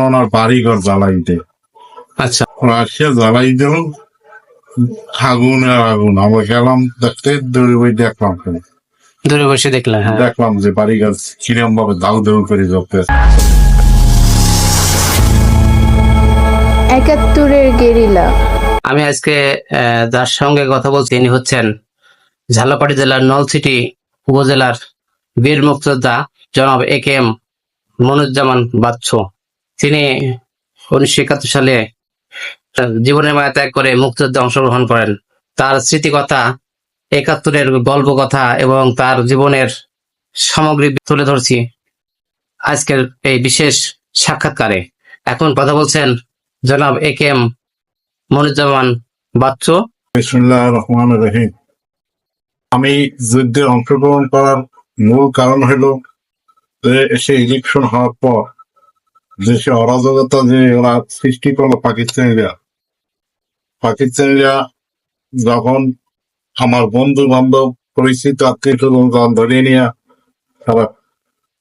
ওনার বাড়িঘর জ্বালাইতে। আচ্ছা। ওরা আসিয়া জ্বালাই দিল আগুন আর আগুন। আমরা গেলাম দেখতে দৌড়ে বই দেখলাম। দূরে বসে দেখলেন হ্যাঁ। দেখলাম যে বাড়ি গাছ কিরম ভাবে দাউ দাউ করে জ্বলতে একাত্তরের গেরিলা। আমি আজকে আহ, যার সঙ্গে কথা বলছি তিনি হচ্ছেন ঝালকাঠি জেলার নলসিটি উপজেলার বীর মুক্তিযোদ্ধা জনাব A K M Monuzzaman Bachchu. তিনি উনিশশো একাত্তর সালে জীবনের মায়া ত্যাগ করে মুক্তিযুদ্ধে অংশগ্রহণ করেন। তার স্মৃতিকথা, একাত্তরের গল্প কথা এবং তার জীবনের সামগ্রী তুলে ধরছি আজকের এই বিশেষ সাক্ষাৎকারে। এখন কথা বলছেন জনাব A K M Monujjaman Bachchu. Rahman রহিম। আমি যুদ্ধে অংশগ্রহণ করার মূল কারণ হলো যে এসে ইলেকশন হওয়ার পর দেশে অরাজকতা যে ওরা সৃষ্টি করল পাকিস্তানিরা পাকিস্তানিরা যখন আমার বন্ধু বান্ধব পরিচিত আত্মীয় স্বজন ধরিয়ে নিয়ে তারা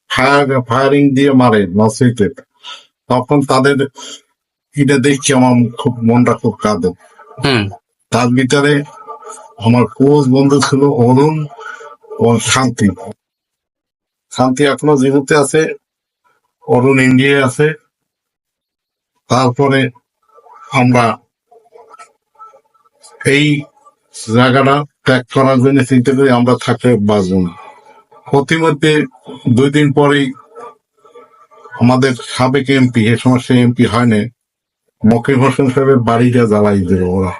ফায়ার ফায়ারিং দিয়ে মারে মসজিদে তখন তাদের এটা দেখছি আমার খুব মনটা খুব কাঁদে। হুম। তার ভিতরে আমার ক্লোজ বন্ধু ছিল অরুণ ও শান্তি। শান্তি এখনও জীবিত আছে। অরুণ ইন্ডিয়ায় আছে। তারপরে আমরা এই জায়গাটা ত্যাগ করার জন্য চিন্তা করি আমরা থাকলে বাঁচব না। প্রতিমধ্যে দুই দিন পরেই আমাদের সাবেক এমপি এ সমস্যা এমপি হয়নি মকিম হোসেন সাহেবের বাড়িটা জ্বালাই দিল ওরা।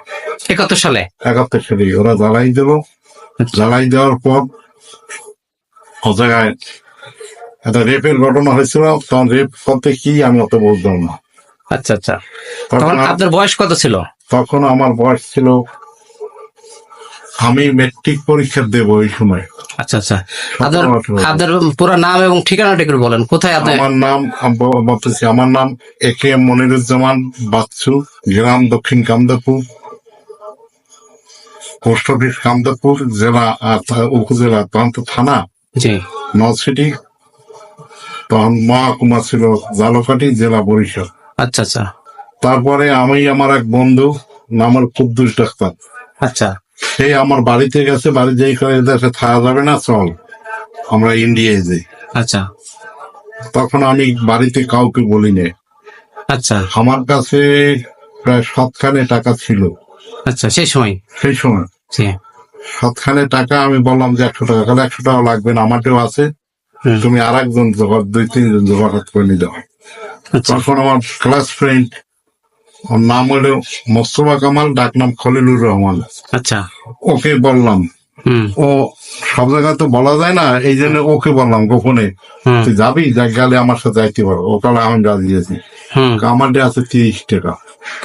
একাত্তর সালে? একাত্তর সালে ওরা জ্বালাই দিল। জ্বালাই দেওয়ার পর ও জায়গায় একটা রেপের ঘটনা হয়েছিল তখন রেপ করতে কি আমি অত বুঝতাম না। আচ্ছা আচ্ছা। তখন আপনার বয়স কত ছিল? তখন আমার বয়স ছিল আমি মেট্রিক পরীক্ষা দেবো এই সময়। আচ্ছা আচ্ছা। আপনার আপনার পুরো নাম এবং ঠিকানাটা একটু বলেন। কোথায় আপনি? আমার নাম বলতেছি আমার নাম A K M Moniruzzaman Bachchu গ্রাম দক্ষিণ কামদাপুর পোস্ট অফিস কামদাপুর জেলা উপজেলা তখন তো থানা জি। নলসিটি তখন মহাকুমা ছিল জালকাঠি জেলা বরিশাল। আচ্ছা আচ্ছা। তারপরে আমি আমার এক বন্ধু নাম হল কুদ্দুস ডাক্তার। আচ্ছা। সে আমার বাড়িতে গেছে বাড়ি যেই করে দেশে থাকা যাবে না চল। আমরা ইন্ডিয়ায় যাই। আচ্ছা। তখন আমি বাড়িতে কাউকে বলি নে আচ্ছা। আমার কাছে প্রায় সৎখানে টাকা ছিল। আচ্ছা সেই সময়? সেই সময়। সৎখানে টাকা আমি বললাম যে একশো টাকা তাহলে একশো টাকা লাগবে না আমারটাও আছে। তুমি আর একজন জোগাড় দুই তিনজন জোগাড় করে হয়। আচ্ছা। তখন আমার ক্লাস ফ্রেন্ড ওর নাম হলো মোস্তফা কামাল ডাক নাম খলিলুর রহমান। আচ্ছা। ওকে বললাম। ও সব জায়গায় তো বলা যায় না এই জন্য ওকে বললাম গোপনে তুই যাবি? গেলে আমার সাথে যাইতে পারো। ও কালে আমি রাজি আছি আমার ডে আছে তিরিশ টাকা।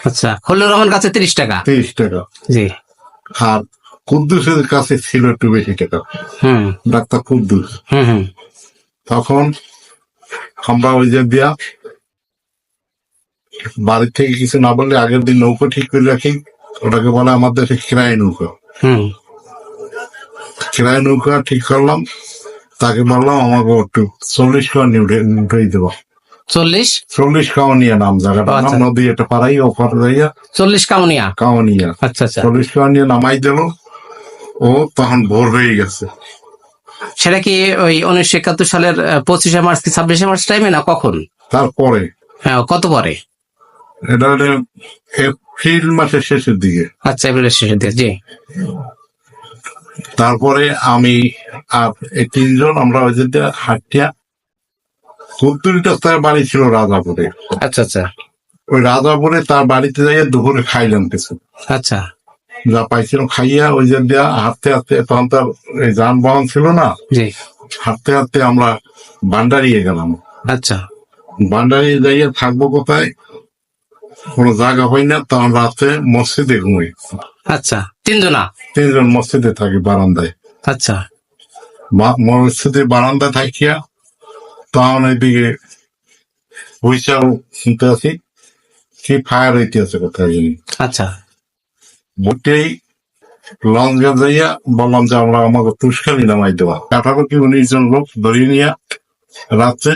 আচ্ছা খল্লুর রহমান কাছে তিরিশ টাকা? তিরিশ টাকা। জি। আর কুদ্দুসের কাছে ছিল একটু বেশি টাকা। হুম। ডাক্তার কুদ্দুস। হুম। তখন আমরা ওই যে দিয়া বাড়ি থেকে কিছু না বললে আগের দিন নৌকো ঠিক করে রাখি। ওটাকে বলে আমাদের কিরায় নৌকো। কিরায় নৌকা ঠিক করলাম। তাকে বললাম আমাকে একটু চল্লিশ খাওয়া নিয়ে উঠে দেবো। চল্লিশ? চল্লিশ খাওয়া নিয়ে নাম জায়গাটা। আচ্ছা। নাম নদী একটা পাড়াই ওপর যাইয়া চল্লিশ কাউনিয়া খাওয়া নিয়ে আচ্ছা আচ্ছা। চল্লিশ খাওয়া নিয়ে নামাই দিল। ও তখন ভোর হয়ে গেছে। সেটা কি ওই উনিশশো একাত্তর সালের পঁচিশে মার্চ কি ছাব্বিশে মার্চ টাইমে না কখন? তারপরে। হ্যাঁ কত পরে? এটা এপ্রিল মাসের শেষের দিকে। আচ্ছা এপ্রিলের শেষের দিকে জি। তারপরে আমি আর এই তিনজন আমরা ওই যে হাটিয়া কুদ্দুরিটা তার বাড়ি ছিল রাজাপুরে। আচ্ছা আচ্ছা। ওই রাজাপুরে তার বাড়িতে যাইয়া দুপুরে খাইলাম কিছু। আচ্ছা। যা পাইছিলাম খাইয়া ওই যে দেয়া হাঁটতে হাঁটতে তখন তো এই যানবাহন ছিল না। হাঁটতে হাঁটতে আমরা বান্ডারিয়ে গেলাম। আচ্ছা। বান্ডারিয়ে যাইয়া থাকব কোথায়? কোনো জায়গা হয় না তখন রাতে মসজিদে ঘুমাই। আচ্ছা তিনজনা? তিনজন মসজিদে থাকি বারান্দায়। আচ্ছা। মা- মসজিদের বারান্দায় থাকিয়া তখন এদিকে হুইসাল শুনতে আছি কি ফায়ার হইতে আছে কোথায় জানি। আচ্ছা। মোটেই লঞ্চ যাইয়া বললাম যে আমরা আমাকে তুষখালি নামাই দেওয়া। আঠারো কি উনিশ জন লোক ধরিয়ে নিয়ে রাত্রে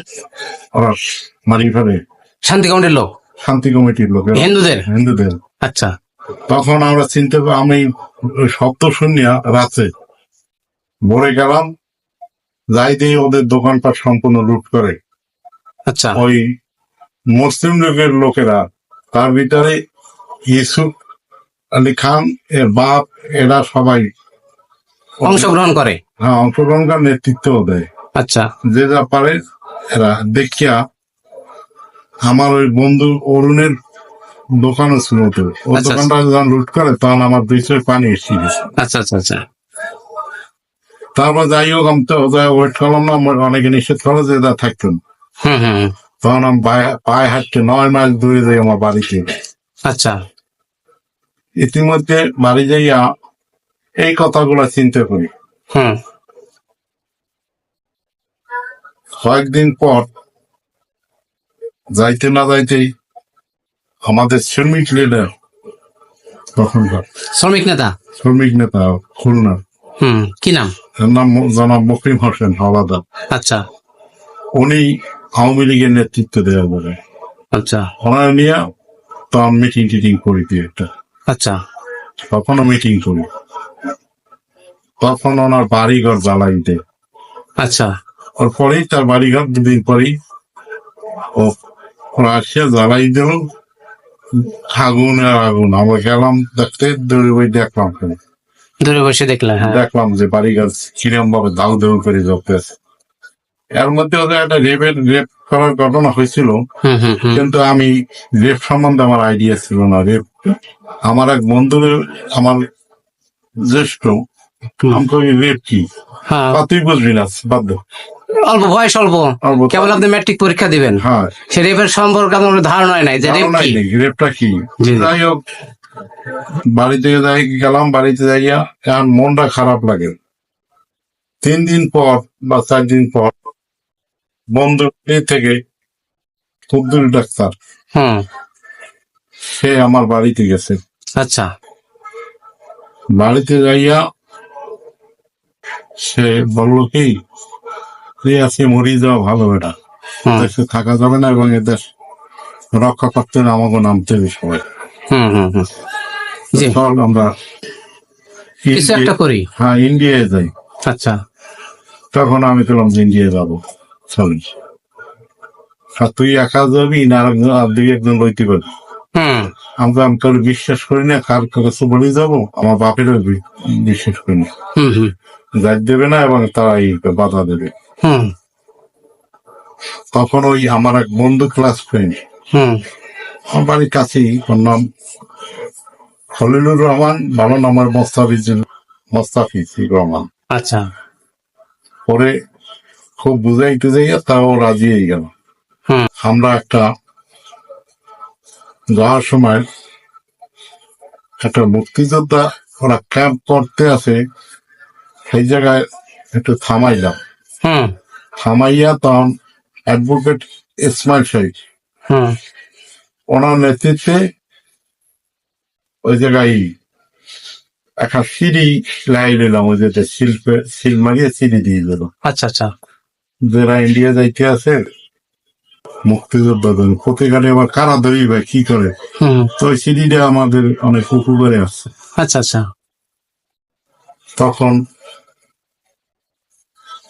ওরা মারি ফেলে। শান্তি কমিটির লোক? শান্তি কমিটির লোক। হিন্দুদের? হিন্দুদের। আচ্ছা। তখন আমরা চিনতে আমি শব্দ শুনিয়া রাতে ভরে গেলাম যাই দিয়ে ওদের দোকানপাট সম্পূর্ণ লুট করে। আচ্ছা। ওই মুসলিম লীগের লোকেরা তার ভিতরে ইউসুফ আলী খান এর বাপ এরা সবাই অংশগ্রহণ করে। হ্যাঁ অংশগ্রহণ করে নেতৃত্ব দেয়। আচ্ছা। যে যা পারে এরা দেখিয়া আমার ওই বন্ধু অরুণের দোকানও ছিল তো ও আচ্ছা। দোকানটা যখন লুট করে তখন আমার দুই পানি এসে গেছে আচ্ছা আচ্ছা আচ্ছা। তারপর যাই হোক আমি তো ওয়েট করলাম না অনেকে নিষেধ করে যে এটা থাকতেন। তখন আমি পায়ে- পায়ে হাঁটতে নয় মাইল দূরে যাই আমার বাড়িতে। আচ্ছা। ইতিমধ্যে বাড়ি যাইয়া এই কথাগুলো চিন্তা করি। কয়েকদিন পর যাইতে না যাইতেই আমাদের শ্রমিক লিডার তখনকার শ্রমিক নেতা? শ্রমিক নেতা খুলনা। হুম কি নাম? নাম জনাব মকিম হোসেন হাওলাদার। আচ্ছা। উনি আওয়ামী লীগের নেতৃত্ব দেওয়া বলে আচ্ছা। ওনারা নিয়ে তখন মিটিং টিটিং করি দিয়ে একটা। আচ্ছা। তখনও মিটিং করি। তখন ওনার বাড়িঘর জ্বালাই দে আচ্ছা। ওর পরেই তার বাড়িঘর দুদিন পরেই ও ওরা আসিয়া জ্বালাই দিল। আগুন আর আগুন। আমরা গেলাম দেখতে দৌড়ে ওই দেখলাম। দূরে বসে দেখলেন হ্যাঁ। দেখলাম যে বাড়িঘর কিরম ভাবে দাউ দেউ করে জপতেছে এর মধ্যে ওদের একটা রেপের রেপ করার ঘটনা হয়েছিল। কিন্তু আমি রেপ সম্বন্ধে আমার আইডিয়া ছিল না। রেপ আমার এক বন্ধু আমার জ্যেষ্ঠ আমি কই রেপ কি? হ্যাঁ। তুই বুঝবি না বাধ্য অল্প বয়স অল্প। কেবল আপনি ম্যাট্রিক পরীক্ষা দিবেন। হ্যাঁ। সে রেপের সম্পর্কে আপনার ধারণা নাই যে রেপ কি? রেপটা কি। যাই হোক বাড়ি থেকে যাই গেলাম বাড়িতে যাইয়া এখন মনটা খারাপ লাগে। তিন দিন পর বা চার দিন পর বন্ধু থেকে কুদ্দুল ডাক্তার। হুম। সে আমার বাড়িতে গেছে। আচ্ছা। বাড়িতে যাইয়া সে বলল কি? তুই আজকে মরি যাওয়া ভালো এটা দেশে থাকা যাবে না এবং এদের রক্ষা করতে হলে আমাকে নামতে হবে সবাই। হুম হুম হুম। জি। চল আমরা একটা করি। হ্যাঁ ইন্ডিয়ায় যাই। আচ্ছা। তখন আমি বললাম যে ইন্ডিয়া যাব। চল। আর তুই একা যাবি না আরেকজন আর দুই একজন লইতে পারবি আমরা আমি কারও বিশ্বাস করি না কার কাছে বলে যাব? আমার বাপের বিশ্বাস করি না। যাই দেবে না এবং তারা এই বাধা দেবে। তখন ওই আমার এক বন্ধু ক্লাস ফ্রেন্ড আমার বাড়ির কাছেই ওর নাম খলিলুর রহমান ভালো নামের মোস্তাফিজুল মোস্তাফিজুর রহমান। আচ্ছা। পরে খুব বুঝাই টুজাইয়া তাও রাজি হয়ে গেল। আমরা একটা যাওয়ার সময় একটা মুক্তিযোদ্ধা ওরা ক্যাম্প করতে আছে সেই জায়গায় একটু থামাইলাম। থামাইয়া তখন অ্যাডভোকেট ইসমাইল শেখ হুম। ওনার নেতৃত্বে ওই জায়গায় একটা সিঁড়ি লাই দিলাম ওই যে শিল্পে শিল মারিয়ে সিঁড়ি দিয়ে দিল। আচ্ছা আচ্ছা। যারা ইন্ডিয়া যাইতে আছে মুক্তিযোদ্ধা প্রতিকারে আবার কারা ধরি ভাই কি করে? তো সিঁড়িটা আমাদের অনেক উপকারে আসছে। আচ্ছা আচ্ছা। তখন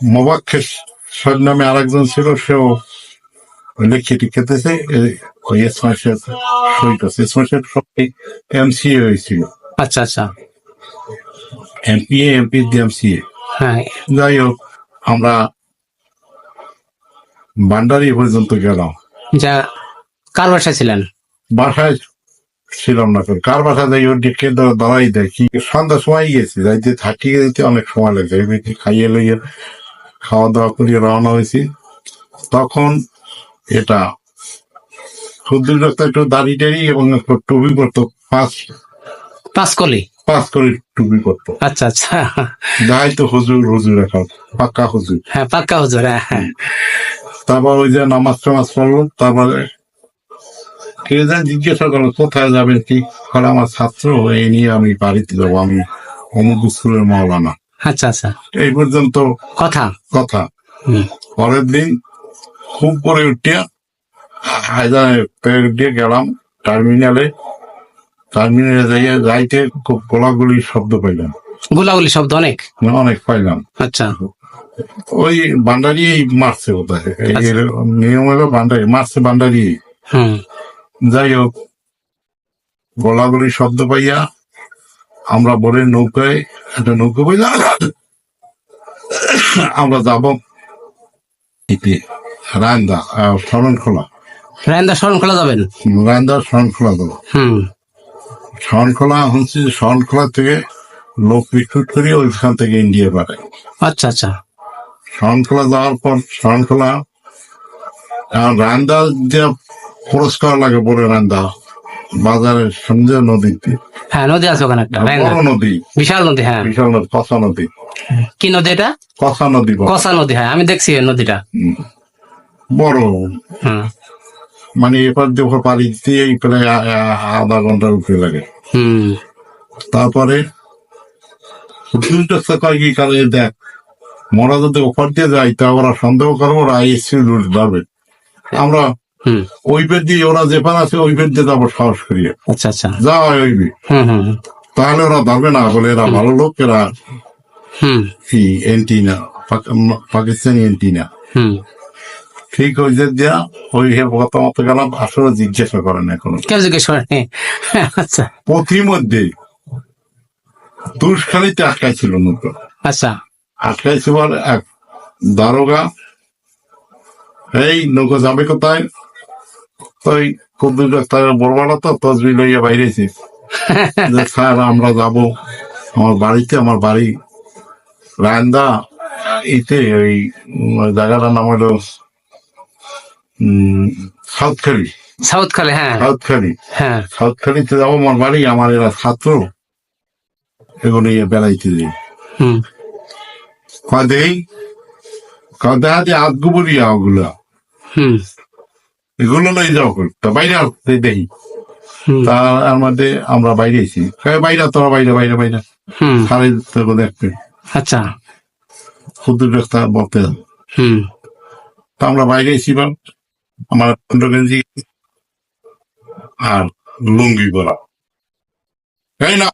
মোবাক্ষের সর নামে আরেকজন ছিল সেও ওই খেতেছে। ওই এসমাসের সই করছে এসমাসের সবাই এমসিএ হয়েছিল। আচ্ছা আচ্ছা। এমপি এমপি এমসিএ হ্যাঁ। যাই হোক আমরা ভান্ডারি পর্যন্ত গেলাম। যা কার বাসায় ছিলেন? বাসায় ছিলাম না করে বাসা যাই ওর ডেকে দাঁড়াই দেয় কি সন্ধ্যার সময় গেছি যাইতে থাকিয়ে যেতে অনেক সময় লাগে এমনিতে খাইয়ে লইয়ে খাওয়া দাওয়া করিয়ে রওনা হয়েছি। তখন এটা সদ্দুর ডাক্তার একটু দাড়ি টাড়ি এবং টুপি করতো পাঁচ পাঁচকলি পাঁচ করে টুপি করতো আচ্ছা আচ্ছা। যাই তো হুজুর হুজুর এখন পাক্কা হুজুর। হ্যাঁ পাক্কা হুজুর হ্যাঁ হ্যাঁ। তারপর ওই যে নামাজ টামাজ পড়ল তারপরে কে যেন জিজ্ঞাসা করল কোথায় যাবেন কি? কারণ আমার ছাত্র এই নিয়ে আমি বাড়িতে যাব আমি অমুক স্কুলের মাওলানা। আচ্ছা আচ্ছা। এই পর্যন্ত কথা? কথা। পরের দিন খুব করে উঠিয়া হায়দারে পের দিয়ে গেলাম টার্মিনালে টার্মিনালে যাইয়া যাইতে খুব গোলাগুলি শব্দ পাইলাম। গোলাগুলি শব্দ অনেক? অনেক পাইলাম। আচ্ছা। ওই বান্ডারি মারছে কোথায় নিয়ম হলো বান্ডারি মারছে বান্ডারি যাই হোক গোলাগুলি শব্দ পাইয়া আমরা বলে নৌকায় একটা নৌকা পাইলাম আমরা যাব ইতি রান্দা শরণ খোলা রায়ন্দা স্মরণ খোলা যাবেন? রান্দার শরণ খোলা দেবো হুম। শরণ খোলা হচ্ছে শরণ খোলা থেকে লোক রিক্রুট করে ওইখান থেকে ইন্ডিয়া পাঠায়। আচ্ছা আচ্ছা। শরণখোলা যাওয়ার পর শরণখোলা রান্দা যে খরচ করা লাগে বলে রান্দা বাজারের সন্ধ্যা নদীতে হ্যাঁ নদী আছে ওখানে একটা বড় নদী। বিশাল নদী হ্যাঁ। বিশাল নদী কষা নদী। কি নদী এটা? কষা নদী। কষা নদী হ্যাঁ আমি দেখছি এই নদীটা। বড়। মানে এবার যখন পাড়ি এই প্রায় আধা ঘণ্টার উপরে লাগে। হুম। তারপরে কয় কি কালে দেখ মরা যদি ওপর দিয়ে যায় তা ওরা সন্দেহ করব ওরা আইএসসি লুট যাবে। আমরা হুম। ওই বেদ দিয়ে ওরা যে আছে ওই বেদ দিয়ে যাব সাহস করিয়ে। আচ্ছা আচ্ছা। যা হয় ওই তাহলে ওরা ধরবে না বলে এরা ভালো লোক এরা কি এন্টিনা পাকিস্তানি ঠিক হয়েছে দিয়া ওই কথা মতো গেলাম আসলে জিজ্ঞাসা করেন এখনও। কেউ জিজ্ঞেস করেনি? আচ্ছা। পথিমধ্যে তুষখালিতে আটকাই ছিল নৌকা আচ্ছা। আটকাই এক দারোগা। এই নৌকা যাবে কোথায়? ওই কদ্দুর ডাক্তার বড়বাড়া তো তসবি লইয়া বাইরেছি। স্যার আমরা যাব। আমার বাড়িতে আমার বাড়ি রায়ন্দা ইতে ওই জায়গাটার নাম হলো সাউথখালি। সাউথ হ্যাঁ। সাউথখালি। হ্যাঁ। সাউথখালিতে যাব আমার বাড়ি আমার এরা ছাত্র। এগুলো বেড়াইতে দিই হুম। কাদেই কাদা হাতে আদগুবরি ওগুলা হুম। এগুলো লই যাও তা বাইরে আসতে দেই। তার মধ্যে আমরা বাইরে আছি কয় বাইরে তোরা বাইরে বাইরে বাইরে। হুম। সারে তোকে দেখবে আচ্ছা। ক্ষুদ্র ডাক্তার বলতে হুম। তা আমরা বাইরে ছিলাম আমার গেঞ্জি আর লুঙ্গি পরা। তাই না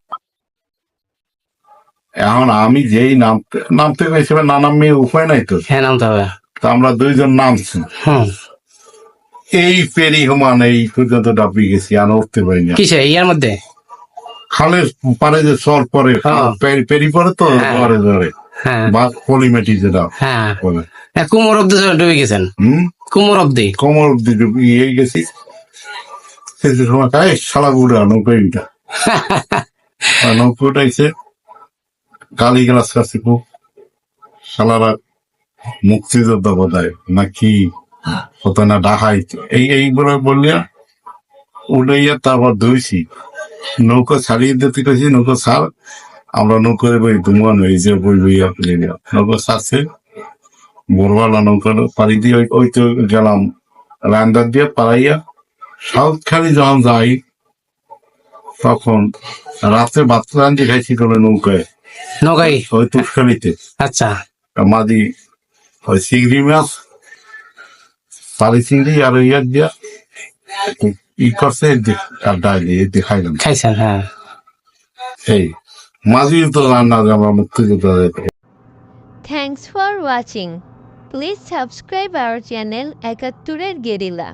এখন আমি যেই নামতে নামতে হিসেবে না নামে উপায় নাই তো। হ্যাঁ নামতে হবে। তা আমরা দুইজন নামছি। এই পেরি হুমান এই পর্যন্ত ডাবি গেছি আর উঠতে পারি না। কিসে ইয়ার মধ্যে? খালের পারে যে চর পরে। পেরি- পেরি পরে তো হ্যাঁ। ধরে ধরে। হ্যাঁ। বা পলিমেটি যেটা হ্যাঁ। হ্যাঁ, কুমোর অব্দি ডুবে গেছেন? হম? কুমোর অব্দি? কোমর অব্দি ডুবি ইয়ে গেছি। সেই সময় শালা বুড়া নৌকা এইটা নৌকা উঠাইছে। কালি গ্লাস কাছে খুব শালারা মুক্তিযোদ্ধা বোধ হয় না কি না ডাহাই, এই এই বলে বললিয়া উঠাইয়া তারপর ধুইছি। নৌকা ছাড়িয়ে দিতে কেছি নৌকা ছাড়, আমরা নৌকায় বই ধুমান হয়ে যে বই বই আপনি নৌকা ছাড়ছে ভোরবেলা নৌকা পাড়ি দিয়ে ওই- তো গেলাম রান্দার দিয়ে পাড়াইয়া সাউথ খালি যখন যাই, তখন রাতে ভাত রান্দি খাইছি কোনো নৌকায়। নগাই? ওই তুষখালিতে আচ্ছা। মাদি ওই চিংড়ি মাছ পালি চিংড়ি আর ওই ইয়ার দিয়া ই করছে দে- আর ডাল দিয়ে দিয়ে খাইলাম খাইছেন হ্যাঁ। এই মাঝি তো রান্না আমরা মুক্তিযোদ্ধা Thanks for watching. Please subscribe our channel একাত্তরের গেরিলা